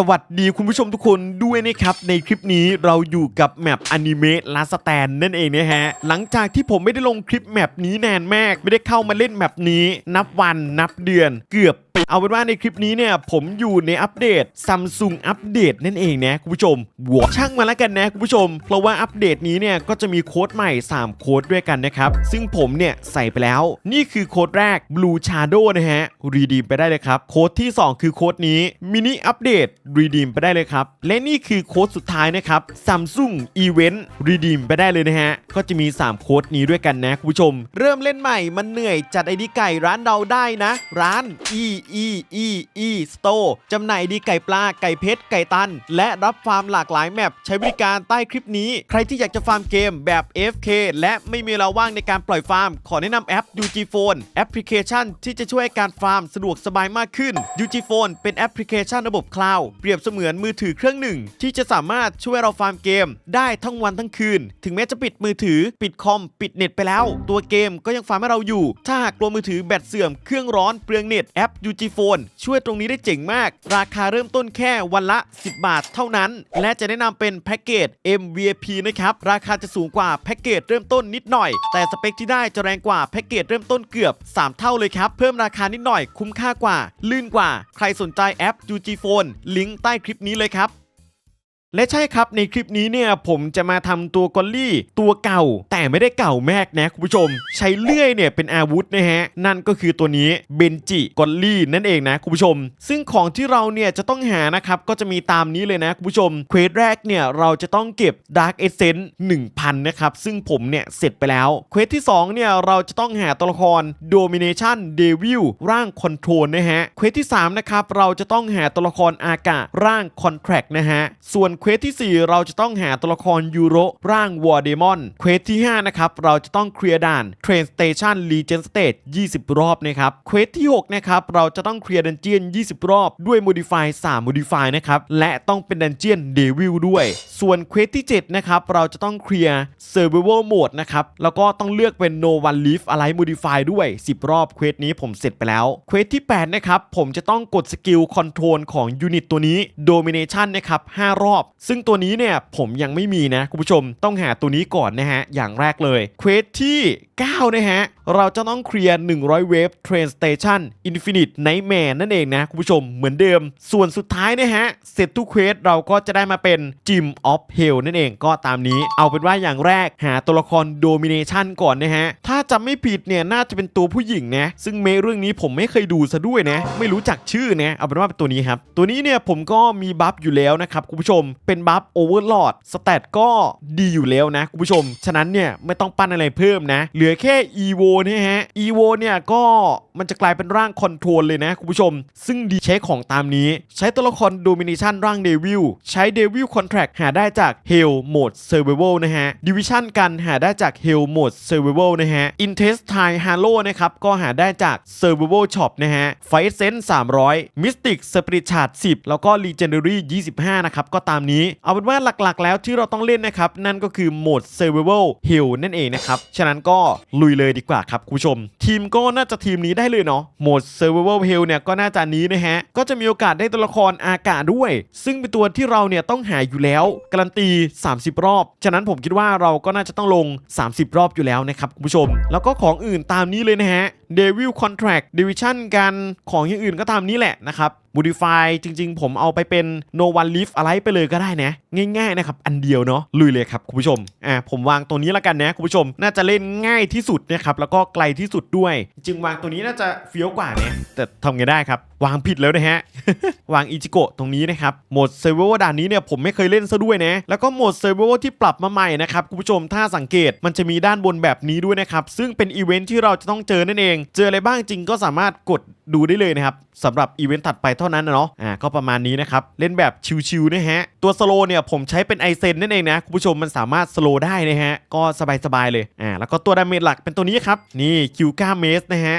สวัสดีคุณผู้ชมทุกคนด้วยนะครับ ในคลิปนี้เราอยู่กับแมปอนิเมะลาสแตนนั่นเองนะฮะ หลังจากที่ผมไม่ได้ลงคลิปแมปนี้แนานมาก ไม่ได้เข้ามาเล่นแมปนี้ นับวันนับเดือนเกือบ เอาเป็นว่าในคลิปนี้เนี่ยผมอยู่ในอัปเดต Samsung อัปเดตนั่นเองนะคุณผู้ชมวัวช่างมาแล้วกันนะคุณผู้ชม เพราะว่าอัปเดตนี้เนี่ยก็จะมีโค้ดใหม่ 3 โค้ดด้วยกันนะครับ ซึ่งผมเนี่ยใส่ไปแล้ว นี่คือโค้ดแรก Blue Shadow นะฮะรีดีมไปได้เลยครับ โค้ดที่ 2 คือโค้ดนี้มินิอัปเดตรีดีมไปได้เลยครับ และนี่คือโค้ดสุดท้ายนะครับ Samsung Event รีดีมไปได้เลยนะฮะก็จะมี 3 โค้ดนี้ด้วยกันนะคุณผู้ชม เริ่มเล่นใหม่มันเหนื่อยจัดไอดีไก่ร้านเราได้นะ ร้าน e e e-e-e store จำหน่ายดีไก่ปลา ไก่เพชร ไก่ตัน และรับฟาร์มหลากหลายแมปใช้บริการใต้คลิปนี้ ใครที่อยากจะฟาร์มเกมแบบ FK และไม่มีเวลาว่างในการปล่อยฟาร์ม ขอแนะนำแอป UG Phone แอปพลิเคชันที่จะช่วยการฟาร์มสะดวกสบายมากขึ้น UG Phone เป็นแอปพลิเคชันระบบคลาวด์เปรียบเสมือนมือถือเครื่องหนึ่ง ที่จะสามารถช่วยเราฟาร์มเกม ได้ทั้งวันทั้งคืน ถึงแม้จะปิดมือถือ ปิดคอม ปิดเน็ตไปแล้ว ตัวเกมก็ยังฟาร์มให้เราอยู่ ถ้าหากกลัวมือถือแบตเสื่อมเครื่องร้อนเปลืองเน็ตแอป UG Phone ช่วยตรงนี้ได้เจ๋งมาก ราคาเริ่มต้นแค่วันละ 10 บาทเท่านั้น และจะแนะนำเป็นแพ็กเกจ MVP นะครับ ราคาจะสูงกว่าแพ็กเกจเริ่มต้นนิดหน่อย แต่สเปคที่ได้จะแรงกว่าแพ็กเกจเริ่มต้นเกือบ 3 เท่าเลยครับ เพิ่มราคานิดหน่อยคุ้มค่ากว่า ลื่นกว่า ใครสนใจแอป UG Phone ลิงก์ใต้คลิปนี้เลยครับ และใช่ครับในคลิปนี้เนี่ยผมจะมาทำตัวกอลลี่ตัวเก่า แต่ไม่ได้เก่ามากนะคุณผู้ชม ใช้เลื่อยเนี่ยเป็นอาวุธนะฮะนั่นก็คือตัวนี้เบนจิกอลลี่นั่นเองนะคุณผู้ชม ซึ่งของที่เราเนี่ยจะต้องหานะครับก็จะมีตามนี้เลยนะคุณผู้ชมเควสแรกเนี่ยเราจะต้องเก็บ Dark Essence 1000 นะครับ ซึ่งผมเนี่ยเสร็จไปแล้วเควสที่2เนี่ยเราจะต้องหาตัวละคร Domination Devil ร่าง Control นะฮะเควสที่3นะครับเราจะต้องหาตัวละครอาการ่าง Contract นะฮะส่วนเควสที่ 4 เราจะต้องหาตัวละครยูโรร่าง War Demon เควสที่ 5 นะครับ เราจะต้องเคลียร์ด่าน Train Station Legend Stage 20 รอบนะครับเควสที่ 6 นะครับ เราจะต้องเคลียร์ดันเจียน 20 รอบ ด้วย Modify 3 Modify นะครับ และต้องเป็นดันเจียน Devil ด้วย ส่วนเควสที่ 7 นะครับ เราจะต้องเคลียร์ Survival Mode นะครับ แล้วก็ต้องเลือกเป็น No One Leave Alive Modify ด้วย 10 รอบเควสนี้ผมเสร็จไปแล้วเควสที่ 8 นะครับ ผมจะต้องกดสกิลคอนโทรลของยูนิตตัวนี้ Domination นะครับ 5 รอบซึ่งตัวนี้เนี่ยผมยังไม่มีนะคุณผู้ชมต้องหาตัวนี้ก่อนนะฮะ อย่างแรกเลยเควสที่ 9 นะฮะ เราจะต้องเคลียร์100 เวฟ Train Station Infinite Nightmare นั่นเองนะคุณผู้ชมเหมือนเดิม ส่วนสุดท้ายนะฮะ เสร็จทุกเควสเราก็จะได้มาเป็น Gym of Hell นั่นเองก็ตามนี้ เอาเป็นว่าอย่างแรกหาตัวละคร Domination ก่อนนะฮะ ถ้าจำไม่ผิดเนี่ย น่าจะเป็นตัวผู้หญิงนะซึ่งเมเรื่องนี้ผมไม่เคยดูซะด้วยนะ ไม่รู้จักชื่อนะเอาเป็นว่าเป็นตัวนี้ครับ ตัวนี้เนี่ยผมก็มีบัฟอยู่แล้วนะครับคุณผู้ชมเป็นบัฟ Overlord สเตตก็ดีอยู่แล้วนะคุณผู้ชม ฉะนั้นเนี่ยไม่ต้องปั้นอะไรเพิ่มนะเหลือแค่ EVO เนี่ยฮะ EVO เนี่ยก็มันจะกลายเป็นร่างคอนโทรลเลยนะคุณผู้ชม ซึ่งดีใช้ของตามนี้ ใช้ตัวละคร Domination ร่างเดวิลใช้ Devil Contract หาได้จาก Hell Mode Survival นะฮะ Division กันหาได้จาก Hell Mode Survival นะฮะ Intestine Halo นะครับก็หาได้จาก Survival Shop นะฮะ Fight Sense 300 Mystic Spirit Charge 10 แล้วก็ Legendary 25 นะครับก็ตามนี้ เอาเป็นว่าหลักๆ แล้วที่เราต้องเล่นนะครับ นั่นก็คือโหมด Survival Hell นั่นเองนะครับ ฉะนั้นก็ลุยเลยดีกว่าครับคุณผู้ชม ทีมก็น่าจะทีมนี้ได้เลยเนาะโหมด Survival Hell เนี่ยก็น่าจะนี้นะฮะ ก็จะมีโอกาสได้ตัวละครอากาศด้วย ซึ่งเป็นตัวที่เราเนี่ยต้องหาอยู่แล้ว การันตี 30 รอบ ฉะนั้นผมคิดว่าเราก็น่าจะต้องลง 30 รอบอยู่แล้วนะครับคุณผู้ชม แล้วก็ของอื่นตามนี้เลยนะฮะเดวิลคอนแท a c t Division กันของอย่างอื่นก็ตามนี้แหละนะครับ Modify จริงๆ ผมเอาไปเป็น No One Leaf อะไรไปเลยก็ได้นะ ง่ายๆนะครับ อันเดียวเนาะลุยเลยครับคุณผู้ชมอ่าผมวางตัวนี้แล้วกันนะคุณผู้ชม น่าจะเล่นง่ายที่สุดนะครับแล้วก็ไกลที่สุดด้วย จริงวางตัวนี้น่าจะเฟี้ยวกว่านะแต่ทำไงได้ครับวางผิดแล้วนะฮะ วางอิจิโกะตรงนี้นะครับ โหมดเซเวอร์ด่านนี้เนี่ยผมไม่เคยเล่นซะด้วยนะ แล้วก็โหมดเซเวอร์ที่ปรับมาใหม่นะครับ คุณผู้ชมถ้าสังเกตมันจะมีด้านบนแบบนี้ด้วยนะครับ ซึ่งเป็นอีเวนท์ที่เราจะต้องเจอนั่นเอง เจออะไรบ้างจริงก็สามารถกด ดูได้เลยนะครับสำหรับอีเวนต์ถัดไปเท่านั้นนะเนาะอ่าก็ประมาณนี้นะครับ เล่นแบบชิวๆนะฮะ ตัวสโลเนี่ยผมใช้เป็นไอเซนนั่นเองนะ คุณผู้ชมมันสามารถสโลได้นะฮะ ก็สบายๆเลยอ่าแล้วก็ตัวดาเมจหลักเป็นตัวนี้ครับ นี่คิวก้าเมสนะฮะ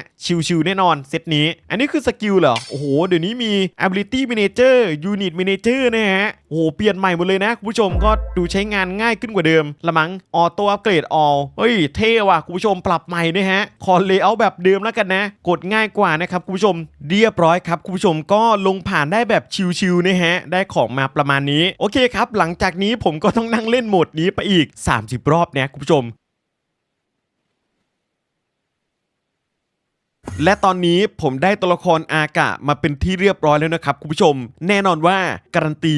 ชิวๆแน่นอนเซตนี้ อันนี้คือสกิลเหรอ โอ้โห เดี๋ยวนี้มี ability manager unit manager นะฮะโอ้โหเปลี่ยนใหม่หมดเลยนะคุณผู้ชมก็ดูใช้งานง่ายขึ้นกว่าเดิมละมั้งออโต้อัปเกรดออลเฮ้ยเท่ว่ะคุณผู้ชมปรับใหม่นะฮะคอเลเยอร์แบบเดิมแล้วกันนะ กดง่ายกว่านะครับคุณผู้ชมผู้ชมเรียบร้อยครับคุณผู้ชมก็ลงผ่านได้แบบชิวๆนะฮะได้ของมาประมาณนี้ โอเคครับ หลังจากนี้ผมก็ต้องนั่งเล่นโหมดนี้ไปอีก 30 รอบเนี่ยคุณผู้ชม และตอนนี้ผมได้ตัวละครอากะมาเป็นที่เรียบร้อยแล้วนะครับคุณผู้ชม แน่นอนว่าการันตี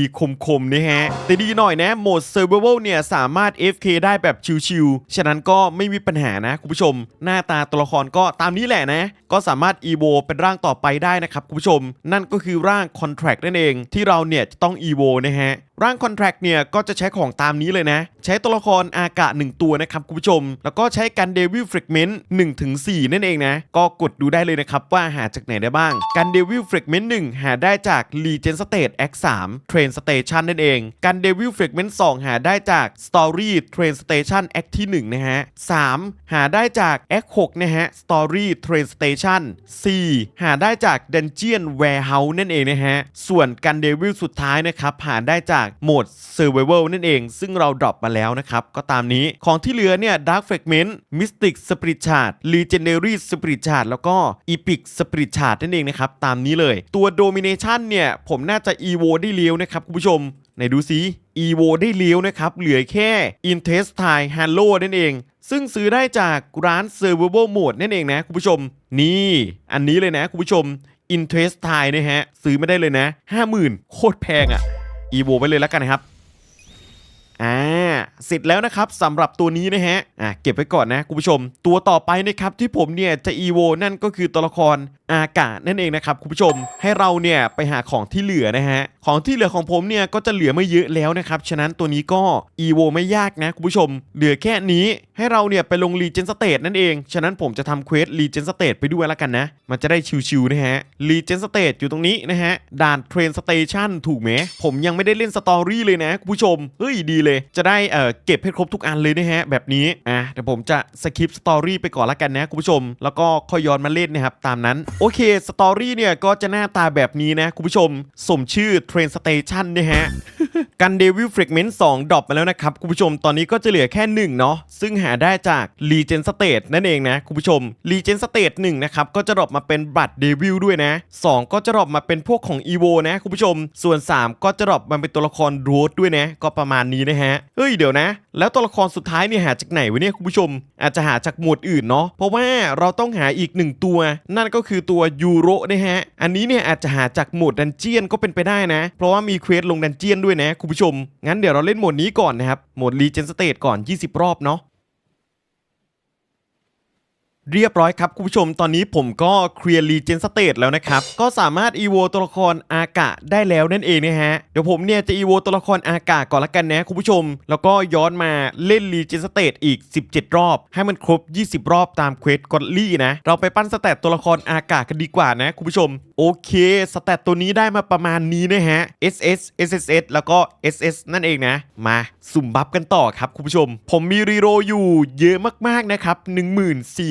คมๆนะฮะ แต่ดีหน่อยนะโหมด Survival เนี่ยสามารถ FK ได้แบบชิวๆ ฉะนั้นก็ไม่มีปัญหานะคุณผู้ชม หน้าตาตัวละครก็ตามนี้แหละนะ ก็สามารถ EVO เป็นร่างต่อไปได้นะครับคุณผู้ชม นั่นก็คือร่าง Contract นั่นเองที่เราเนี่ยจะต้อง EVO นะฮะร่าง Contract เนี่ยก็จะใช้ของตามนี้เลยนะ ใช้ตัวละครอากะ 1 ตัวนะครับคุณผู้ชม แล้วก็ใช้กัน Devil Fragment 1-4 นั่นเองนะ ก็กดดูได้เลยนะครับ ว่าหาจากไหนได้บ้าง กันเดวิลเฟรกเมนต์หหาได้จาก Legend State X 3 Train Station นั่นเอง กันเดวิลเฟรกเมนต์2หาได้จาก Story Train Station X ที่1นะฮะ 3 หาได้จาก X 6นะฮะ Story Train Station 4 หาได้จาก Dungeon Warehouse นั่นเองนะฮะ ส่วนกันเดวิลสุดท้ายนะครับ หาได้จากโหมด Survival นั่นเอง ซึ่งเราดรอปมาแล้วนะครับ ก็ตามนี้ของที่เหลือเนี่ย Dark Fragment Mystic Spirit Shard Legendary Spirit Shard แล้วก็ Epic Spirit Shard นั่นเองนะครับ ตามนี้เลย ตัว Domination เนี่ย ผมน่าจะ EVO ได้เลี้ยวนะครับคุณผู้ชมไหนดูซิ EVO ได้เลี้ยวนะครับ เหลือแค่ Intestine Halo นั่นเอง ซึ่งซื้อได้จากร้าน Survival Mode นั่นเองนะคุณผู้ชม นี่ อันนี้เลยนะคุณผู้ชม Intestine นะฮะ ซื้อไม่ได้เลยนะ 50,000 โคตรแพงอะ่ะ EVO ไปเลยแล้วกันนะครับ อ่าเสร็จแล้วนะครับสำหรับตัวนี้นะฮะอ่าเก็บไว้ก่อนนะคุณผู้ชม ตัวต่อไปนะครับที่ผมเนี่ยจะอีโวนั่นก็คือตัวละครอากาศนั่นเองนะครับคุณผู้ชมให้เราเนี่ยไปหาของที่เหลือนะฮะของที่เหลือของผมเนี่ยก็จะเหลือไม่เยอะแล้วนะครับ ฉะนั้นตัวนี้ก็ EVO ไม่ยากนะคุณผู้ชม เหลือแค่นี้ให้เราเนี่ยไปลง Legend State นั่นเอง ฉะนั้นผมจะทำเควส Legend State ไปด้วยแล้วกันนะ มันจะได้ชิวๆนะฮะ Legend State อยู่ตรงนี้นะฮะ ด่าน Train Station ถูกไหม ผมยังไม่ได้เล่นสตอรี่เลยนะคุณผู้ชม เฮ้ยดีเลย จะได้เอ่อเก็บให้ครบทุกอันเลยนะฮะแบบนี้ อะเดี๋ยวผมจะสคิปสตอรี่ไปก่อนละกันนะคุณผู้ชม แล้วก็ค่อยย้อนมาเล่นนะครับตามนั้น โอเคสตอรี่เนี่ยก็จะหน้าตาแบบนี้นะคุณผู้ชม สมชื่อ Train Station นะฮะ กันเดวิล Fragment 2ดรอปมาแล้วนะครับ คุณผู้ชมตอนนี้ก็จะเหลือแค่ 1 เนาะซึ่งหาได้จาก Legend State นั่นเองนะ คุณผู้ชม Legend State 1นะครับ ก็จะดรอปมาเป็นบัตรเดวิลด้วยนะ 2 ก็จะดรอปมาเป็นพวกของ EVO นะ คุณผู้ชม ส่วน 3 ก็จะดรอปมาเป็นตัวละครโรดด้วยนะ ก็ประมาณนี้นะฮะเฮ้ยเดี๋ยวนะ แล้วตัวละครสุดท้ายเนี่ยหาจากไหนวะเนี่ยคุณผู้ชม อาจจะหาจากหมวดอื่นเนาะเพราะว่าเราต้องหาอีกหนึ่งตัว นั่นก็คือตัวยูโรนะฮะอันนี้เนี่ยอาจจะหาจากหมวดดันเจียนก็เป็นไปได้นะเพราะว่ามีเควสลงดันเจียนด้วยนะคุณผู้ชม งั้นเดี๋ยวเราเล่นโหมดนี้ก่อนนะครับ โหมดรีเจนสเตทก่อน 20 รอบเนาะเรียบร้อยครับคุณผู้ชมตอนนี้ผมก็เคลียร์รีเจนสเตทแล้วนะครับ ก็สามารถอีโวตัวละครอากะได้แล้วนั่นเองนะฮะ เดี๋ยวผมเนี่ยจะอีโวตัวละครอากะก่อนละกันนะคุณผู้ชม แล้วก็ย้อนมาเล่นรีเจนสเตทอีก 17 รอบ ให้มันครบ 20 รอบตามเควสกอลลี่นะ เราไปปั้นสเตตตัวละครอากะกันดีกว่านะคุณผู้ชม โอเคสเตตตัวนี้ได้มาประมาณนี้นะฮะ SS SSS แล้วก็ SS นั่นเองนะ มาสุ่มบัฟกันต่อครับคุณผู้ชม ผมมีรีโรอยู่เยอะมากๆนะครับ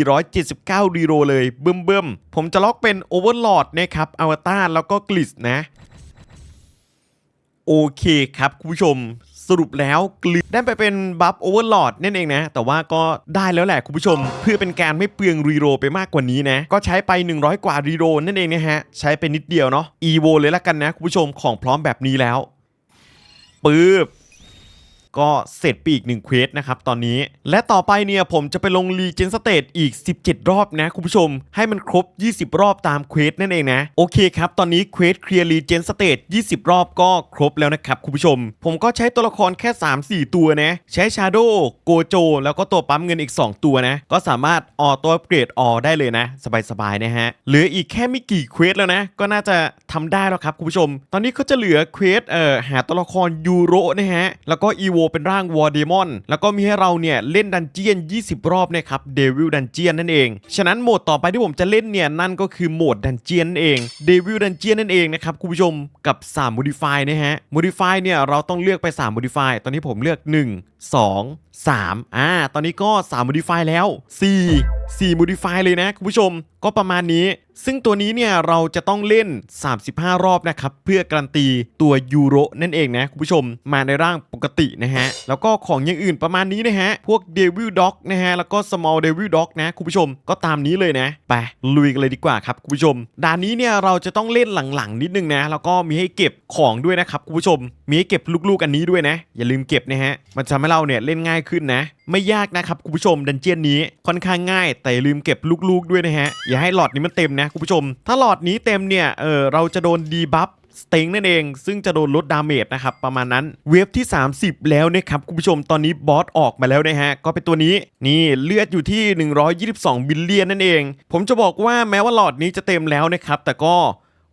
1479 รีโรเลยเบิ่มเบิ่มๆผมจะล็อกเป็น Overlord นะครับอวตารแล้วก็กลิสนะโอเคครับคุณผู้ชม สรุปแล้วกลิได้ไปเป็นบัฟโอเวอร์ลอดนั่นเองนะ แต่ว่าก็ได้แล้วแหละคุณผู้ชม เพื่อเป็นการไม่เปลืองรีโรไปมากกว่านี้นะ ก็ใช้ไป 100 กว่ารีโรนั่นเองนะฮะ ใช้ไปนิดเดียวเนาะอีโวเลยละกันนะคุณผู้ชมของพร้อมแบบนี้แล้วปึ๊บ ก็เสร็จไปอีกหนึ่งเควสนะครับตอนนี้ และต่อไปเนี่ยผมจะไปลงรีเจนสเต e อีก 17 รอบนะคุณผู้ชม ให้มันครบ 20 รอบตามเควสนั่นเองนะ โอเคครับ ตอนนี้เควสเคลียร์รีเจนสเต e 20 รอบก็ครบแล้วนะครับคุณผู้ชม ผมก็ใช้ตัวละครแค่ 3-4 ตัวนะ ใช้ชาโดโกโจแล้วก็ตัวปั๊มเงินอีก 2 ตัวนะ ก็สามารถออตัวเกรดออได้เลยนะ สบายๆนะฮะเหลืออีกแค่ไม่กี่เควสแล้วนะ ก็น่าจะทำได้แล้วครับคุณผู้ชม ตอนนี้ก็จะเหลือเควสเอ่อหาตัวละครยูโรนะฮะแล้วก็อีโวเป็นร่างวอร์เดมอน แล้วก็มีให้เราเนี่ยเล่นดันเจียน 20 รอบนะครับเดวิลดันเจียนนั่นเอง ฉะนั้นโหมดต่อไปที่ผมจะเล่นเนี่ยนั่นก็คือโหมดดันเจียนนั่นเองเดวิลดันเจียนนั่นเองนะครับคุณผู้ชมกับ3 modify นะฮะ modify เนี่ยเราต้องเลือกไป3 modify ตอนนี้ผมเลือก 1 2 3อ่า ตอนนี้ก็ 3 modify แล้ว 4 4 modify เลยนะคุณผู้ชม ก็ประมาณนี้ ซึ่งตัวนี้เนี่ยเราจะต้องเล่น 35 รอบนะครับ เพื่อการันตีตัวยูโรนั่นเองนะคุณผู้ชม มาในร่างปกตินะฮะ แล้วก็ของอย่างอื่นประมาณนี้นะฮะ พวก Devil Dog นะฮะ แล้วก็ Small Devil Dog นะคุณผู้ชม ก็ตามนี้เลยนะ ไป ลุยกันเลยดีกว่าครับคุณผู้ชม ด่านนี้เนี่ยเราจะต้องเล่นหลังๆนิดนึงนะ แล้วก็มีให้เก็บของด้วยนะครับคุณผู้ชม มีให้เก็บลูกๆอันนี้ด้วยนะ อย่าลืมเก็บนะฮะ มันจะทำให้เราเนี่ยเล่นง่ายขึ้นนะ ไม่ยากนะครับคุณผู้ชมดันเจียนนี้ค่อนข้างง่าย แต่ลืมเก็บลูกๆด้วยนะฮะ อย่าให้หลอดนี้มันเต็มนะคุณผู้ชม ถ้าหลอดนี้เต็มเนี่ยเออเราจะโดนดีบัฟสเต็งนั่นเอง ซึ่งจะโดนลดดาเมจนะครับ ประมาณนั้นเวฟที่ 30 แล้วนะครับ คุณผู้ชมตอนนี้บอสออกมาแล้วนะฮะ ก็เป็นตัวนี้นี่เลือดอยู่ที่ 122 บิลเลียนนั่นเอง ผมจะบอกว่าแม้ว่าหลอดนี้จะเต็มแล้วนะครับ แต่ก็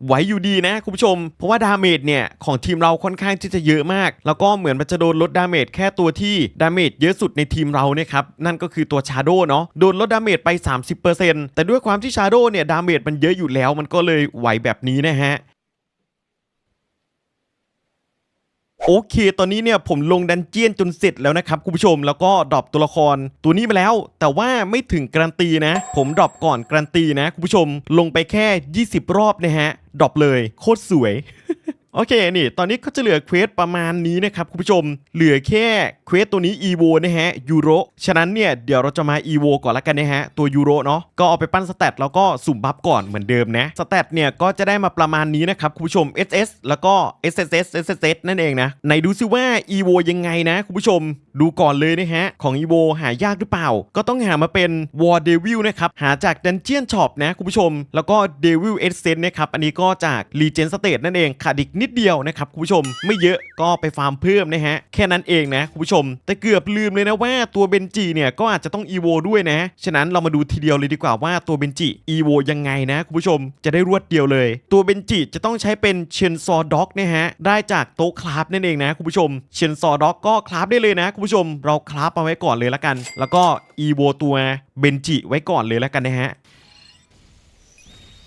ไหวอยู่ดีนะคุณผู้ชม เพราะว่าดาเมจเนี่ย ของทีมเราค่อนข้างที่จะเยอะมาก แล้วก็เหมือนมันจะโดนลดดาเมจแค่ตัวที่ดาเมจเยอะสุดในทีมเราเนี่ยครับ นั่นก็คือตัวชาโดเนาะโดนลดดาเมจไป 30%แต่ด้วยความที่ชาโดเนี่ยดาเมจมันเยอะอยู่แล้วมันก็เลยไหวแบบนี้นะฮะ โอเค ตอนนี้เนี่ยผมลงดันเจียนจนเสร็จแล้วนะครับคุณผู้ชม แล้วก็ดรอปตัวละครตัวนี้ไปแล้ว แต่ว่าไม่ถึงการันตีนะ ผมดรอปก่อนการันตีนะคุณผู้ชม ลงไปแค่ 20 รอบนะฮะ ดรอปเลย โคตรสวย โอเคนี่ตอนนี้ก็จะเหลือเควสประมาณนี้นะครับคุณผู้ชม เหลือแค่เควสตัวนี้ EVO นะฮะยูโรฉะนั้นเนี่ยเดี๋ยวเราจะมา EVO ก่อนละกันนะฮะตัวยูโรเนาะก็เอาไปปั้นสเตตแล้วก็สุ่มบัฟก่อนเหมือนเดิมนะสเตตเนี่ยก็จะได้มาประมาณนี้นะครับคุณผู้ชม SS แล้วก็ SSS SSS นั่นเองนะไหนดูซิว่า EVO ยังไงนะคุณผู้ชม ดูก่อนเลยนะฮะของ EVO หายากหรือเปล่า ก็ต้องหามาเป็น War Devil นะครับหาจาก Dungeon Shop นะคุณผู้ชม แล้วก็ Devil Essence นะครับอันนี้ก็จาก Legend State นั่นเองขาดอีกนิดิดเดียวนะครับคุณผู้ชมไม่เยอะก็ไปฟาร์มเพิ่มนะฮะแค่นั้นเองนะคุณผู้ชม แต่เกือบลืมเลยนะว่าตัวเบนจิเนี่ยก็อาจจะต้อง EVO ด้วยนะ ฉะนั้นเรามาดูทีเดียวเลยดีกว่าว่าตัวเบนจิ EVO ยังไงนะคุณผู้ชมจะได้รวดเดียวเลย ตัวเบนจิจะต้องใช้เป็นเชนซอด็อกนะฮะได้จากโต๊ะคราฟนั่นเองนะคุณผู้ชมเชนซอด็อกก็คราฟได้เลยนะคุณผู้ชม เราคราฟมาไว้ก่อนเลยละกัน แล้วก็ EVO ตัวเบนจิไว้ก่อนเลยละกันนะฮะ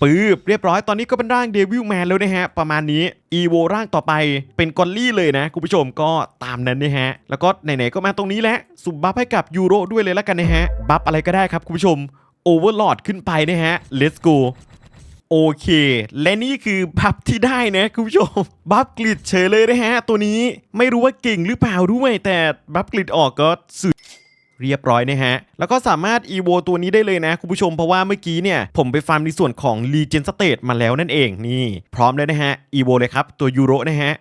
ปืบเรียบร้อยตอนนี้ก็เป็นร่างเดวิลแมนแล้วนะฮะ ประมาณนี้อีโวร่างต่อไปเป็นกอลลี่เลยนะ คุณผู้ชมก็ตามนั้นนะฮะ แล้วก็ไหนๆก็มาตรงนี้แหละสุ่มบัฟให้กับยูโรด้วยเลยละกันนะฮะ บัฟอะไรก็ได้ครับคุณผู้ชมโอเวอร์ลอดขึ้นไปนะฮะ let's go โอเค และนี่คือบัฟที่ได้นะคุณผู้ชม บัฟกลิดเฉยเลยนะฮะ ตัวนี้ไม่รู้ว่าเก่งหรือเปล่าด้วย แต่บัฟกลิดออกก็สุด เรียบร้อยนะฮะ แล้วก็สามารถ e ีโวตัวนี้ได้เลยนะคุณผู้ชมเพราะว่าเมื่อกี้เนี่ยผมไปฟาร์มในส่วนของ Legend State มาแล้วนั่นเองนี่ พร้อมแล้วนะฮะ e ีโวเลยครับ ตัวยูโรนะฮะ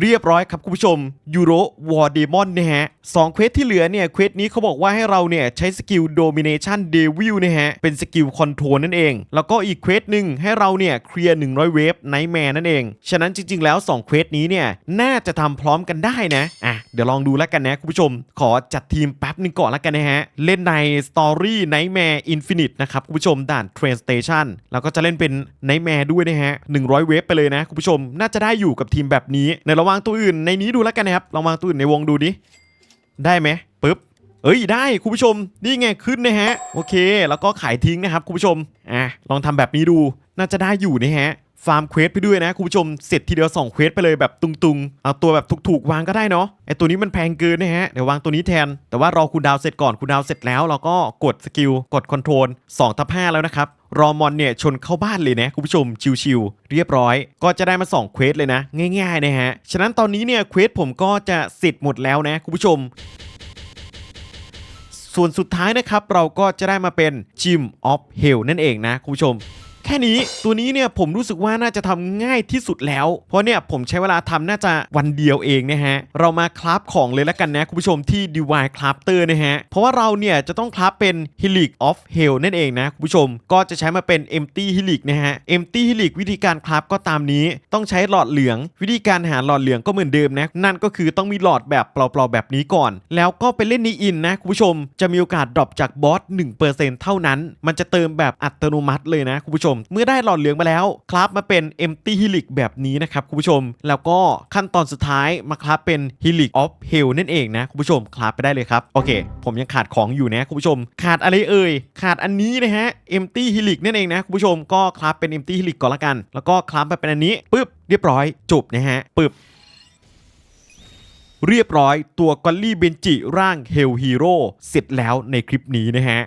เรียบร้อยครับคุณผู้ชมยูโรวอร์เดมอนนะฮะสองเควสที่เหลือเนี่ยเควสนี้เขาบอกว่าให้เราเนี่ยใช้สกิลโดมิเนชันเดวิลนะฮะเป็นสกิลคอนโทรลนั่นเอง แล้วก็อีกเควสหนึ่งให้เราเนี่ยเคลียร์100 เวฟไนท์แมร์นั่นเอง ฉะนั้นจริง ๆ แล้ว2เควสนี้เนี่ยน่าจะทำพร้อมกันได้นะอะเดี๋ยวลองดูแล้วกันนะคุณผู้ชม ขอจัดทีมแป๊บหนึงก่อนแล้วกันนะฮะเล่นใน Story Nightmare Infinite นะครับคุณผู้ชมด่าน Train Station แล้วก็จะเล่นเป็น Nightmare ด้วยนะฮะ100 เวฟไปเลยนะคุณผู้ชมน่าจะได้อยู่กับทีมแบบนี้ในระหว่างตัวอื่นในนี้ดูแล้วกันนะครับลองวางตัวอื่นในวงดูดิได้ไหมปึ๊บเอ้ยได้คุณผู้ชมนี่ไงขึ้นนะฮะโอเค แล้วก็ขายทิ้งนะครับคุณผู้ชมอะลองทำแบบนี้ดูน่าจะได้อยู่นะฮะ ฟาร์มเควสไปด้วยนะคุณผู้ชมเสร็จทีเดียว2เควสไปเลยแบบตุงๆ เอาตัวแบบถูกๆ วางก็ได้เนาะไอตัวนี้มันแพงเกินนะฮะ เดี๋ยววางตัวนี้แทน แต่ว่ารอคูลดาวเสร็จก่อนคูลดาวเสร็จแล้วเราก็กดสกิล กดคอนโทรล2ทับ5แล้วนะครับ รอมอนเนี่ยชนเข้าบ้านเลยนะคุณผู้ชมชิวๆเรียบร้อย ก็จะได้มา2เควสเลยนะ ง่ายๆนะฮะฉะนั้นตอนนี้เนี่ยเควสผมก็จะเสร็จหมดแล้วนะคุณผู้ชมส่วนสุดท้ายนะครับเราก็จะได้มาเป็น Gym of Hell นั่นเองนะคุณผู้ชม แค่นี้ตัวนี้เนี่ยผมรู้สึกว่าน่าจะทำง่ายที่สุดแล้ว เพราะเนี่ยผมใช้เวลาทำน่าจะวันเดียวเองนะฮะ เรามาคราฟของเลยแล้วกันนะคุณผู้ชมที่ Divine Crafter นะฮะ เพราะว่าเราเนี่ยจะต้องคราฟเป็น Helix of Hell นั่นเองนะคุณผู้ชม ก็จะใช้มาเป็น Empty Helix นะฮะ Empty Helix วิธีการคราฟก็ตามนี้ ต้องใช้หลอดเหลือง วิธีการหาหลอดเหลืองก็เหมือนเดิมนะ นั่นก็คือต้องมีหลอดแบบเปล่าๆแบบนี้ก่อน แล้วก็ไปเล่นนีอินนะคุณผู้ชม จะมีโอกาสดรอปจากบอส1%เท่านั้น มันจะเติมแบบอัตโนมัติเลยนะคุณผู้ชมเมื่อได้หลอดเหลืองมาแล้วคราฟมาเป็น Empty Helix แบบนี้นะครับคุณผู้ชม แล้วก็ขั้นตอนสุดท้ายมาคราฟเป็น Helix of Hell นั่นเองนะคุณผู้ชมคราฟไปได้เลยครับโอเค ผมยังขาดของอยู่นะคุณผู้ชม ขาดอะไรเอ่ยขาดอันนี้นะฮะ Empty Helix นั่นเองนะคุณผู้ชมก็คราฟเป็น Empty Helix ก่อนละกัน แล้วก็คราฟไปเป็นอันนี้ปึ๊บเรียบร้อยจบนะฮะปึ๊บเรียบร้อยตัวกอลลี่เบนจิร่างเฮลฮีโร่เสร็จแล้วในคลิปนี้นะฮะ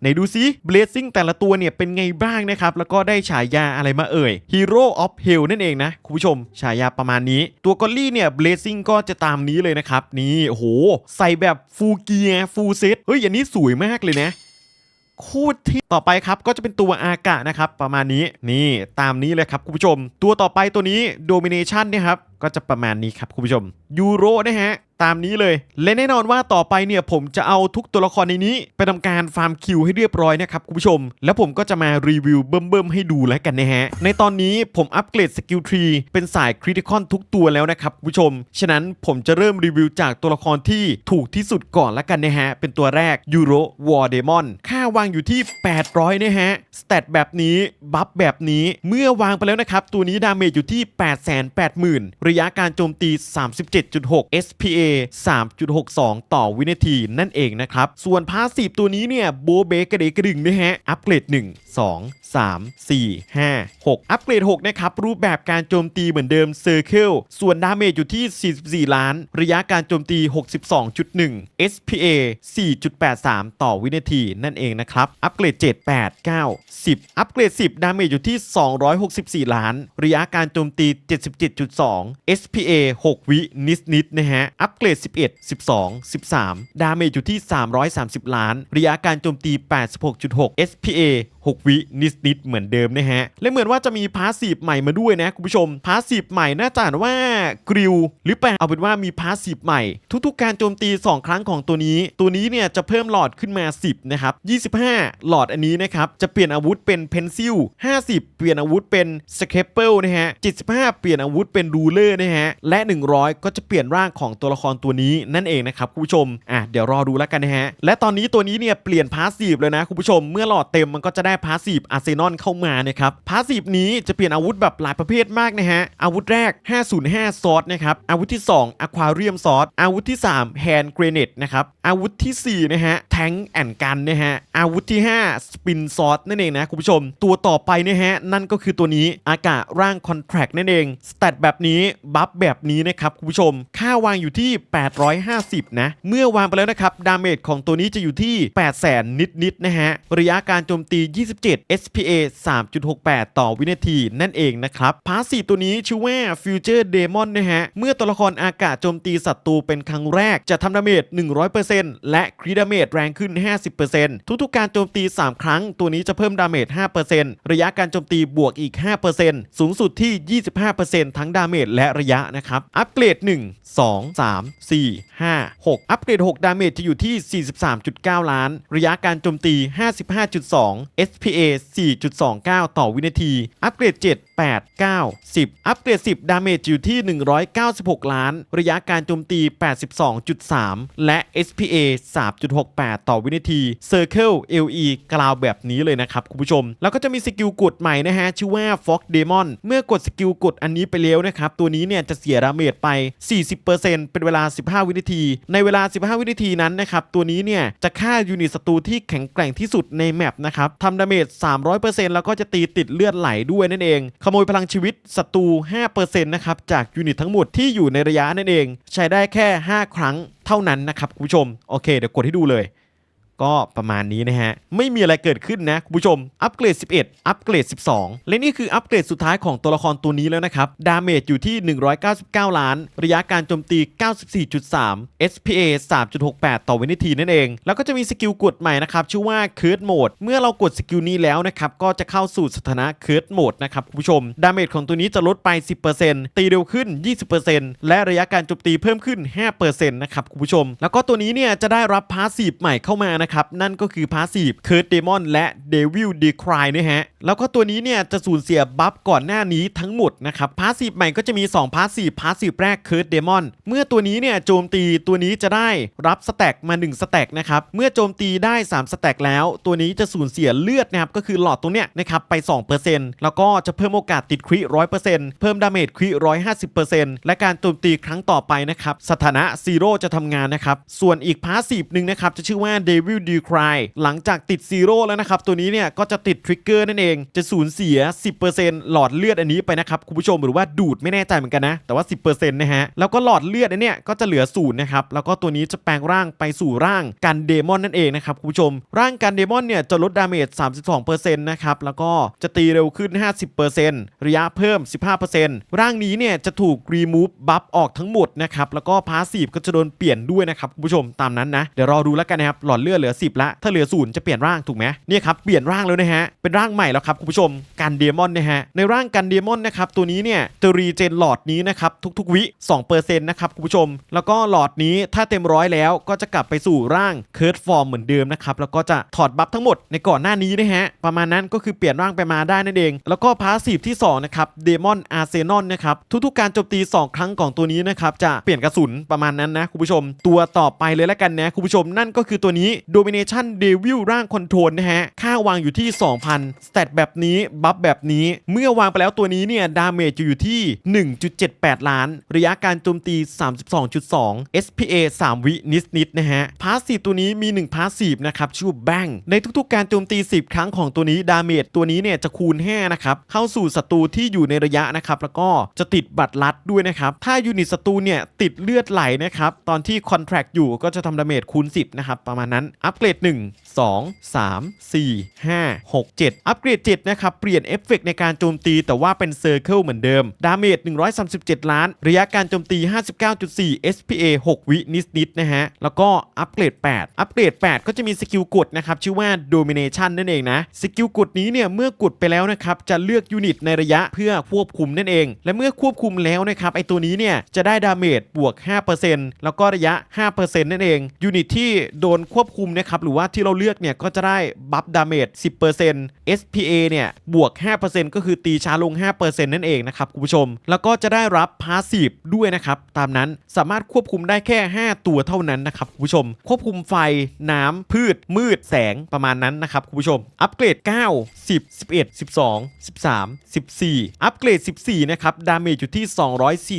ไหนดูซิเบลซิ่งแต่ละตัวเนี่ยเป็นไงบ้างนะครับ แล้วก็ได้ฉายาอะไรมาเอ่ย Hero of Hell นั่นเองนะ คุณผู้ชม ฉายาประมาณนี้ ตัวกอลลี่เนี่ยเบลซิ่งก็จะตามนี้เลยนะครับ นี่โอ้โห ใส่แบบฟูเกียฟูเซตเฮ้ย อันนี้สวยมากเลยนะโคตรที่ต่อไปครับก็จะเป็นตัวอากะนะครับ ประมาณนี้นี่ตามนี้เลยครับคุณผู้ชม ตัวต่อไปตัวนี้ Domination เนี่ยครับก็จะประมาณนี้ครับคุณผู้ชมยูโรนะฮะ ตามนี้เลย และแน่นอนว่าต่อไปเนี่ยผมจะเอาทุกตัวละครในนี้ ไปทำการฟาร์มคิวให้เรียบร้อยนะครับคุณผู้ชม แล้วผมก็จะมารีวิวเบิ่มๆให้ดูแล้วกันนะฮะ ในตอนนี้ผมอัปเกรดสกิลทรีเป็นสายคริติคอนทุกตัวแล้วนะครับคุณผู้ชม ฉะนั้นผมจะเริ่มรีวิวจากตัวละครที่ถูกที่สุดก่อนล้วกันนะฮะ เป็นตัวแรกยูโรวอร์เดมอนค่าวางอยู่ที่ 800นะฮะ สเตตแบบนี้ บัฟแบบนี้เมื่อวางไปแล้วนะครับ ตัวนี้ดาเมจอยู่ที่ 880,000 ระยะการโจมตี 37.6 SPA 3.62 ต่อวินาทีนั่นเองนะครับ ส่วนพาสซีฟตัวนี้เนี่ยโบเบกระเดกระดึงนะฮะ อัปเกรด 1 2 3 4 5 6 อัปเกรด 6 นะครับ รูปแบบการโจมตีเหมือนเดิมเซอร์เคิลส่วนดาเมจอยู่ที่ 44 ล้าน ระยะการโจมตี 62.1 SPA 4.83 ต่อวินาทีนั่นเองนะครับ อัปเกรด 7 8 9 10 อัปเกรด 10 ดาเมจอยู่ที่ 264 ล้าน ระยะการโจมตี 77.2 SPA 6 วินิดนิดนะฮะ อัปเกรด 11 12 13 ดาเมจอยู่ที่ 330 ล้าน ระยะการโจมตี 86.6 SPA 6 วินิดนิดๆเหมือนเดิมนะฮะ และเหมือนว่าจะมีพาสซีฟใหม่มาด้วยนะคุณผู้ชม พาสซีฟใหม่น่าจะอ่านว่ากริลหรือแปลเอาเป็นว่ามีพาสซีฟใหม่ ทุกๆ การโจมตี 2 ครั้งของตัวนี้ ตัวนี้เนี่ยจะเพิ่มหลอดขึ้นมา 10 นะครับ 25 หลอดอันนี้นะครับ จะเปลี่ยนอาวุธเป็นเพนซิล 50 เปลี่ยนอาวุธเป็นสเคปเปิลนะฮะ 75 เปลี่ยนอาวุธเป็นรูเลอร์นะฮะ และ 100 ก็จะเปลี่ยนร่างของตัวละครตัวนี้นั่นเองนะครับคุณผู้ชม อะเดี๋ยวรอดูแล้วกันนะฮะ และตอนนี้ตัวนี้เนี่ยเปลี่ยนพาสซีฟเลยนะคุณผู้ชม เมื่อหลอดเต็มมันก็จะได้พาสซีฟอาเซนอลเข้ามานะครับพาสซีฟนี้จะเปลี่ยนอาวุธแบบหลายประเภทมากนะฮะ อาวุธแรก 505 ซอสนะครับ อาวุธที่ 2 อควาเรียมซอสอาวุธที่ 3 แฮนด์เกรเนตนะครับ อาวุธทีสี่ 4 นะฮะ แทงแอนกันนะฮะ อาวุธที่ 5 สปินซอสนั่นเองนะคุณผู้ชม ตัวต่อไปนะฮะ นั่นก็คือตัวนี้อากาศร่างคอนแทรคนั่นเองสเตตแบบนี้ บัฟแบบนี้นะครับคุณผู้ชม ค่าวางอยู่ที่ 850 นะ เมื่อวางไปแล้วนะครับ ดาเมจของตัวนี้จะอยู่ที่ 8 0 0แสนนิดๆนะฮะ ระยะการโจมตี 27 PA 3.68 ต่อวินาทีนั่นเองนะครับพาสีตัวนี้ชื่อว่า Future Demon นะฮะ เมื่อตัวละครอากาศโจมตีศัตรูเป็นครั้งแรกจะทำดาเมจ 100%และคริดาเมจแรงขึ้น 50%ทุกๆการโจมตี 3 ครั้ง ตัวนี้จะเพิ่มดาเมจ 5%ระยะการโจมตีบวกอีก 5%สูงสุดที่ 25%ทั้งดาเมจและระยะนะครับ อัปเกรด 1 2 3 4 5 6 อัปเกรด 6 ดาเมจจะอยู่ที่ 43.9 ล้าน ระยะการโจมตี 55.2 SPA 4 4.29 ต่อวินาที อัปเกรด 7 8 9 10 อัปเกรด 10 ดาเมจอยู่ที่ 196 ล้าน ระยะการโจมตี 82.3 และ SPA 3.68 ต่อวินาที Circle LE กล่าวแบบนี้เลยนะครับคุณผู้ชม แล้วก็จะมีสกิลกดใหม่นะฮะ ชื่อว่า Fox Demon เมื่อกดสกิลกดอันนี้ไปแล้วนะครับ ตัวนี้เนี่ยจะเสียดาเมจไป 40%เป็นเวลา 15 วินาที ในเวลา 15 วินาทีนั้นนะครับ ตัวนี้เนี่ยจะฆ่ายูนิตศัตรูที่แข็งแกร่งที่สุดในแมปนะครับทำดาเมจ300แล้วก็จะตีติดเลือดไหลด้วยนั่นเอง ขโมยพลังชีวิตศัตรู5%นะครับจากยูนิตทั้งหมดที่อยู่ในระยะนั่นเอง ใช้ได้แค่ 5 ครั้งเท่านั้นนะครับคุณผู้ชม โอเค เดี๋ยวกดให้ดูเลย ก็ประมาณนี้นะฮะ ไม่มีอะไรเกิดขึ้นนะ คุณผู้ชม อัปเกรด 11 อัปเกรด 12 และนี่คืออัปเกรดสุดท้ายของตัวละครตัวนี้แล้วนะครับ ดาเมจอยู่ที่ 199 ล้าน ระยะการโจมตี 94.3 SPA 3.68 ต่อวินาทีนั่นเอง แล้วก็จะมีสกิลกดใหม่นะครับ ชื่อว่า Curse Mode เมื่อเรากดสกิลนี้แล้วนะครับ ก็จะเข้าสู่สถานะ Curse Mode นะครับคุณผู้ชม ดาเมจของตัวนี้จะลดไป 10%ตีเร็วขึ้น 20%และระยะการโจมตีเพิ่มขึ้น 5%นะครับคุณผู้ชม แล้วก็ตัวนี้เนี่ยจะได้รับพาสซีฟใหม่เข้ามานะครับ นั่นก็คือพาสซีฟเคิร์ดเดมอนและเดวิลดีครายนะฮะ แล้วก็ตัวนี้เนี่ยจะสูญเสียบัฟก่อนหน้านี้ทั้งหมดนะครับ พาสซีฟใหม่ก็จะมี 2 พาสซีฟพาสซีฟแรกเคิร์ดเดมอนเมื่อตัวนี้เนี่ยโจมตีตัวนี้จะได้รับสแต็กมา 1 สแต็กนะครับ เมื่อโจมตีได้ 3 สแต็กแล้ว ตัวนี้จะสูญเสียเลือดนะครับก็คือหลอดตรงเนี้ยนะครับไป 2%แล้วก็จะเพิ่มโอกาสติดคริ100%เปอร์เซ็นต์เพิ่มดาเมจคริ150%และการโจมตีครั้งต่อไปนะครับสถานะซีโร่จะทำงานนะครับส่วนอีกพาสซีฟหนึ่งนะครับจะชื่อว่าเดวิ Devil Decry หลังจากติดซีโร่แล้วนะครับ ตัวนี้เนี่ยก็จะติดทริกเกอร์นั่นเอง จะสูญเสีย 10%หลอดเลือดอันนี้ไปนะครับคุณผู้ชมหรือว่าดูดไม่แน่ใจเหมือนกันนะ แต่ว่า 10%นะฮะ แล้วก็หลอดเลือดอันเนี้ยก็จะเหลือศูนย์นะครับ แล้วก็ตัวนี้จะแปลงร่างไปสู่ร่างกันเดมอนนั่นเองนะครับคุณผู้ชม ร่างกันเดมอนเนี่ยจะลดดาเมจ 32%นะครับ แล้วก็จะตีเร็วขึ้น 50%ระยะเพิ่ม 15%ร่างนี้เนี่ยจะถูกรีมูฟบัฟออกทั้งหมดนะครับ แล้วก็พาสซีฟก็จะโดนเปลี่ยนด้วยนะครับคุณผู้ชมตามนั้นนะ เดี๋ยวรอดูแล้วกันนะครับหลอดเลือดเหลือ 10 ละ ถ้าเหลือศูนย์จะเปลี่ยนร่างถูกไหมเนี่ยครับเปลี่ยนร่างแล้วนะฮะเป็นร่างใหม่แล้วครับคุณผู้ชมกันเดมอนนะฮะในร่างกันเดมอนนะครับตัวนี้เนี่ยจะรีเจนหลอดนี้นะครับทุกๆวิ2%นะครับคุณผู้ชม แล้วก็หลอดนี้ถ้าเต็มร้อยแล้วก็จะกลับไปสู่ร่างเคิร์ดฟอร์มเหมือนเดิมนะครับแล้วก็จะถอดบัฟทั้งหมดในก่อนหน้านี้นะฮะประมาณนั้นก็คือเปลี่ยนร่างไปมาได้นั่นเอง แล้วก็พาสซีฟที่สองนะครับเดมอนอาร์เซนอลนะครับทุกๆการโจมตี 2 ครั้งของตัวนี้นะครับจะเปลี่ยนกระสุนประมาณนั้นนะคุณผู้ชม ตัวต่อไปเลยแล้วกันนะคุณผู้ชมนั่นก็คือตัวนี้ Domination Devil ร่างคอนโทรลนะฮะ ค่าวางอยู่ที่ 2,000 สเตตแบบนี้ บัฟแบบนี้ เมื่อวางไปแล้วตัวนี้เนี่ย ดาเมจจะอยู่ที่ 1.78 ล้าน ระยะการโจมตี 32.2 SPA 3 วินิดๆนะฮะ พาสซีฟตัวนี้มี 1 พาสซีฟนะครับ ชื่อแบงในทุกๆ การโจมตี 10 ครั้งของตัวนี้ ดาเมจตัวนี้เนี่ยจะคูณ 5 นะครับ เข้าสู่ศัตรูที่อยู่ในระยะนะครับ แล้วก็จะติดบัตรลัดด้วยนะครับ ถ้ายูนิตศัตรูเนี่ยติดเลือดไหลนะครับ ตอนที่คอนแทรคอยู่ก็จะทำดาเมจคูณ 10 นะครับ ประมาณนั้นอัปเกรด 1 2 3 4 5 6 7 อัปเกรด 7 นะครับ เปลี่ยนเอฟเฟกต์ในการโจมตีแต่ว่าเป็นเซอร์เคิลเหมือนเดิม ดาเมจ 137 ล้าน ระยะการโจมตี 59.4 SPA 6 วินิดนะฮะ แล้วก็อัปเกรด 8 อัปเกรด 8 ก็จะมีสกิลกดนะครับ ชื่อว่า Domination นั่นเองนะ สกิลกดนี้เนี่ย เมื่อกดไปแล้วนะครับ จะเลือกยูนิตในระยะเพื่อควบคุมนั่นเอง และเมื่อควบคุมแล้วนะครับไอตัวนี้เนี่ยจะได้ดาเมจบวก 5%แล้วก็ระยะ 5%นั่นเองยูนิตที่โดนควบคุมนะครับหรือว่าที่เราเลือกเนี่ยก็จะได้บัฟดาเมจ 10% SPA เนี่ยบวก 5%ก็คือตีช้าลง 5%นั่นเองนะครับคุณผู้ชม แล้วก็จะได้รับพาสซีฟด้วยนะครับตามนั้นสามารถควบคุมได้แค่ 5 ตัวเท่านั้นนะครับคุณผู้ชม ควบคุมไฟน้ำพืช มืดแสงประมาณนั้นนะครับคุณผู้ชม อัปเกรด 9 10 11 12 13 14 อัปเกรด 14 นะครับดาเมจอยู่ที่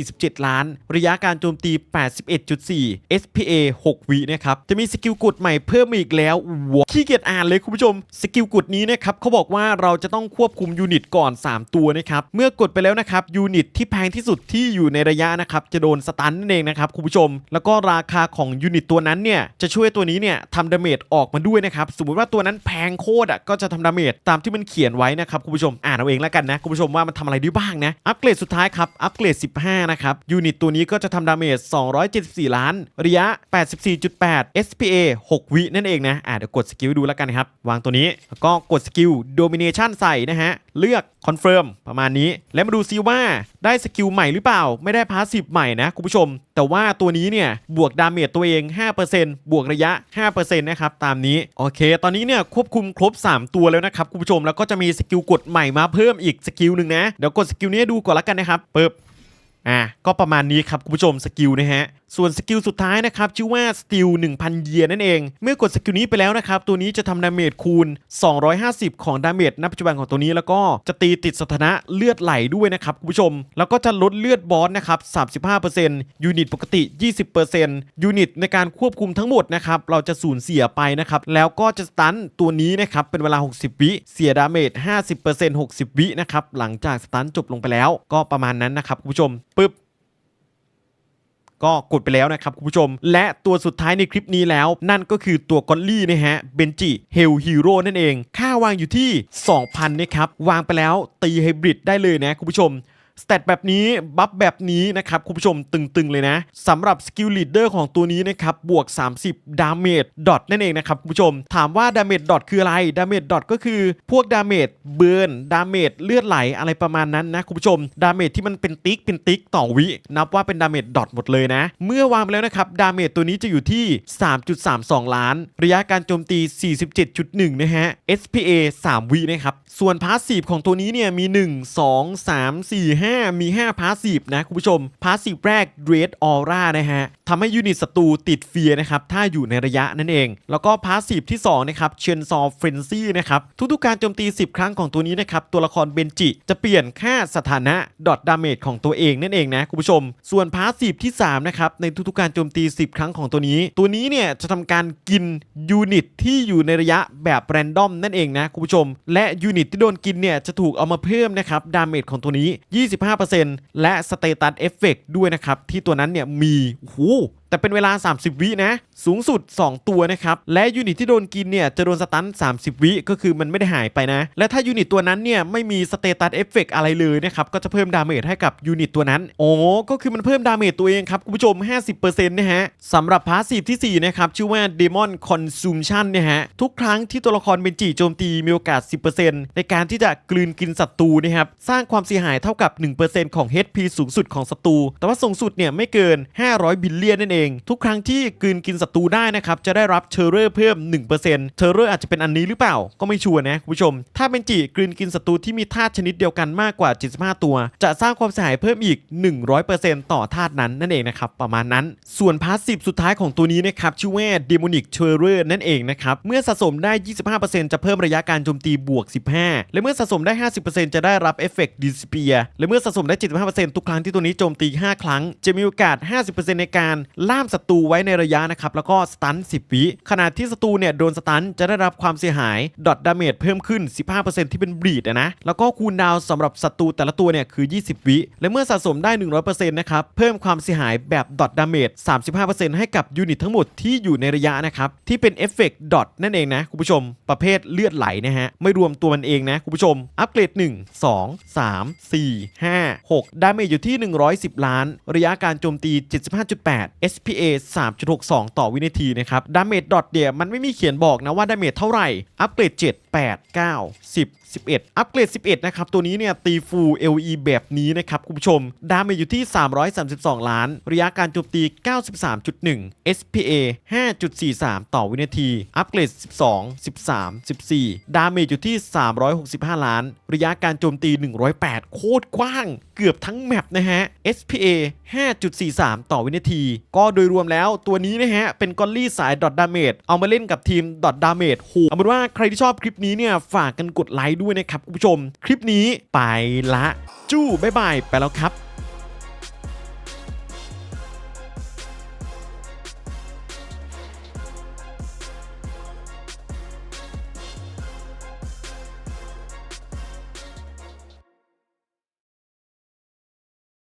247 ล้าน ระยะการโจมตี 81.4 SPA 6วินะครับจะมีสกิลกดใหม่เพิ่มมาอีกแล้วว้าขี้เกียจอ่านเลยคุณผู้ชม สกิลกดนี้นะครับเขาบอกว่าเราจะต้องควบคุมยูนิตก่อน 3 ตัวนะครับ เมื่อกดไปแล้วนะครับยูนิตที่แพงที่สุดที่อยู่ในระยะนะครับจะโดนสตันนั่นเองนะครับคุณผู้ชม แล้วก็ราคาของยูนิตตัวนั้นเนี่ยจะช่วยตัวนี้เนี่ยทำดาเมจออกมาด้วยนะครับสมมติว่าตัวนั้นแพงโคตรอะก็จะทำดาเมจตามที่มันเขียนไว้นะครับคุณผู้ชมอ่านเอาเองแล้วกันนะคุณผู้ชมว่ามันทำอะไรได้บ้างนะอัปเกรดสุดท้ายครับอัปเกรด 15 นะครับยูนิตตัวนี้ก็จะทำดาเมจ274 ล้าน ระยะ 84.8 SPA 6 วินั่นเองนะอ่าเดี๋ยวกดสกิลดูแล้วกันครับ วางตัวนี้ แล้วก็กดสกิล Domination ใส่นะฮะ เลือก Confirm ประมาณนี้ แล้วมาดูซิว่าได้สกิลใหม่หรือเปล่า ไม่ได้พาสซีฟใหม่นะคุณผู้ชม แต่ว่าตัวนี้เนี่ย บวกดาเมจตัวเอง 5%บวกระยะ 5%นะครับ ตามนี้ โอเค ตอนนี้เนี่ยควบคุมครบ 3 ตัวแล้วนะครับคุณผู้ชม แล้วก็จะมีสกิลกดใหม่มาเพิ่มอีกสกิลหนึ่งนะ เดี๋ยวกดสกิลนี้ดูก่อนละกันนะครับปึ๊บอะก็ประมาณนี้ครับคุณผู้ชมสกิลนะฮะ ส่วนสกิลสุดท้ายนะครับชื่อว่าสติล1,000 เยียนั่นเอง เมื่อกดสกิลนี้ไปแล้วนะครับ ตัวนี้จะทำดาเมจคูณ 250 ของดาเมจณปัจจุบันของตัวนี้แล้วก็จะตีติดสถานะเลือดไหลด้วยนะครับคุณผู้ชม แล้วก็จะลดเลือดบอสนะครับ 35%ยูนิตปกติ 20%ยูนิตในการควบคุมทั้งหมดนะครับเราจะสูญเสียไปนะครับแล้วก็จะสตันตัวนี้นะครับเป็นเวลา 60 วิเสียดาเมจ50% 60 วินะครับหลังจากสตันจบลงไปแล้ว ก็ประมาณนั้นนะครับคุณผู้ชมปึ๊บ ก็กดไปแล้วนะครับคุณผู้ชม และตัวสุดท้ายในคลิปนี้แล้ว นั่นก็คือตัวกอลลี่นะฮะเบนจิเฮลฮีโร่นั่นเอง ค่าวางอยู่ที่ 2,000นะครับวางไปแล้วตีไฮบริดได้เลยนะคุณผู้ชม สเตตแบบนี้ บัฟแบบนี้นะครับ คุณผู้ชมตึงๆเลยนะสำหรับสกิลลีดเดอร์ของตัวนี้นะครับ บวก 30ดาเมจดอทนั่นเองนะครับ คุณผู้ชม ถามว่าดาเมจดอทคืออะไรดาเมจดอทก็คือพวกดาเมจเบิร์นดาเมจเลือดไหลอะไรประมาณนั้นนะ คุณผู้ชม ดาเมจที่มันเป็นติ๊กเป็นติ๊กต่อวิ นับว่าเป็นดาเมจดอทหมดเลยนะ เมื่อวางไปแล้วนะครับดาเมจตัวนี้จะอยู่ที่ 3.32 ล้าน ระยะการโจมตี 47.1 นะฮะ SPA 3วินะครับส่วนพาสซีฟของตัวนี้เนี่ยมี 1 2 3 4 5มี 5 พาสซีฟนะคุณผู้ชม พาสซีฟแรก Red Aura นะฮะทำให้ยูนิตศัตรูติดเฟียนะครับ ถ้าอยู่ในระยะนั่นเอง แล้วก็พาสซีฟที่2นะครับเชนซอฟเฟนซี่นะครับ ทุกๆการโจมตี 10 ครั้งของตัวนี้นะครับ ตัวละครเบนจิ จะเปลี่ยนค่าสถานะดอทดาเมจของตัวเองนั่นเองนะคุณผู้ชม ส่วนพาสซีฟที่3นะครับในทุกๆการโจมตี 10 ครั้งของตัวนี้ ตัวนี้เนี่ยจะทำการกินยูนิตที่อยู่ในระยะแบบแรนดอมนั่นเองนะคุณผู้ชม และยูนิตที่โดนกินเนี่ยจะถูกเอามาเพิ่มนะครับดาเมจของตัวนี้25%และสเตตัสเอฟเฟกด้วยนะครับ ที่ตัวนั้นเนี่ยมีหู แต่เป็นเวลา 30 วินะ สูงสุด 2 ตัวนะครับ และยูนิตที่โดนกินเนี่ย จะโดนสตัน 30 วิ ก็คือมันไม่ได้หายไปนะ และถ้ายูนิตตัวนั้นเนี่ย ไม่มีสเตตัสเอฟเฟกอะไรเลยนะครับ ก็จะเพิ่มดาเมจให้กับยูนิตตัวนั้น โอ้ก็คือมันเพิ่มดาเมจตัวเองครับ คุณผู้ชม 50%นะฮะสำหรับพาสซีฟที่ 4 นะครับ ชื่อว่า Demon Consumption เนี่ยฮะ ทุกครั้งที่ตัวละครเบนจิโจมตีมีโอกาส 10%ในการที่จะกลืนกินศัตรูนะครับ สร้างความเสียหายเท่ากับ 1%ของ HP สูงสุดของศัตรู แต่ว่าสูงสุดเนี่ยไม่เกิน 500 บิลเลียนนั่นเองทุกครั้งที่กลืนกินศัตรูได้นะครับจะได้รับเชอร์เรอร์เพิ่ม 1%เชอร์เรอร์อาจจะเป็นอันนี้หรือเปล่า ก็ไม่ชัวร์นะคุณผู้ชม ถ้าเบนจิกลืนกินศัตรูที่มีธาตุชนิดเดียวกันมากกว่า 75 ตัว จะสร้างความเสียหายเพิ่มอีก 100%ต่อธาตุนั้นนั่นเองนะครับประมาณนั้น ส่วนพาสซีฟสุดท้ายของตัวนี้นะครับชื่อว่า Demonic c h e r r นั่นเองนะครับเมื่อสะสมได้ 25%จะเพิ่มระยะการโจมตีบวก 15 และเมื่อสะสมได้ 50%จะได้รับเอฟเฟกต์ดิสเปียและเมื่อสะสมได้ 75%ทุกครั้งที่ตัวนี้โจมตี 5 ครั้ง จะมีโอกาส 50%ในการล่ามศัตรูไว้ในระยะนะครับ แล้วก็สตัน 10 วิ ขณะที่ศัตรูเนี่ยโดนสตันจะได้รับความเสียหาย ดอทดาเมจเพิ่มขึ้น 15%ที่เป็นบลีดนะ แล้วก็คูลดาวน์สำหรับศัตรูแต่ละตัวเนี่ยคือ 20 วิ และเมื่อสะสมได้ 100%นะครับ เพิ่มความเสียหายแบบดอทดาเมจ 35%ให้กับยูนิตทั้งหมดที่อยู่ในระยะนะครับ ที่เป็นเอฟเฟกต์ดอทนั่นเองนะคุณผู้ชม ประเภทเลือดไหลนะฮะ ไม่รวมตัวมันเองนะคุณผู้ชม อัปเกรด 1 2 3 4 5 6 ดาเมจอยู่ที่ 110 ล้าน ระยะการโจมตี 75.8 SPA 3.62 ต่อวินาทีนะครับดาเมจดอทเนี่ยมันไม่มีเขียนบอกนะว่าดาเมจเท่าไหร่ อัปเกรด 7 8 9 10 11 อัปเกรด 11 นะครับ ตัวนี้เนี่ยตีฟูล LE แบบนี้นะครับ คุณผู้ชม ดาเมจอยู่ที่ 332 ล้าน ระยะการโจมตี 93.1 SPA 5.43 ต่อวินาที อัปเกรด 12 13 14 ดาเมจอยู่ที่ 365 ล้าน ระยะการโจมตี 108 โคตรกว้าง เกือบทั้งแมปนะฮะ SPA 5.43 ต่อวินาที ก็โดยรวมแล้วตัวนี้นะฮะ เป็นกอลลี่สายดอทดาเมจเอามาเล่นกับทีมดอทดาเมจโหเอาเป็นว่าใครที่ชอบคลิปนี้เนี่ยฝากกันกดไลค์ด้วยนะครับคุณผู้ชม คลิปนี้ไปละ จู้บ๊ายบายไปแล้วครับ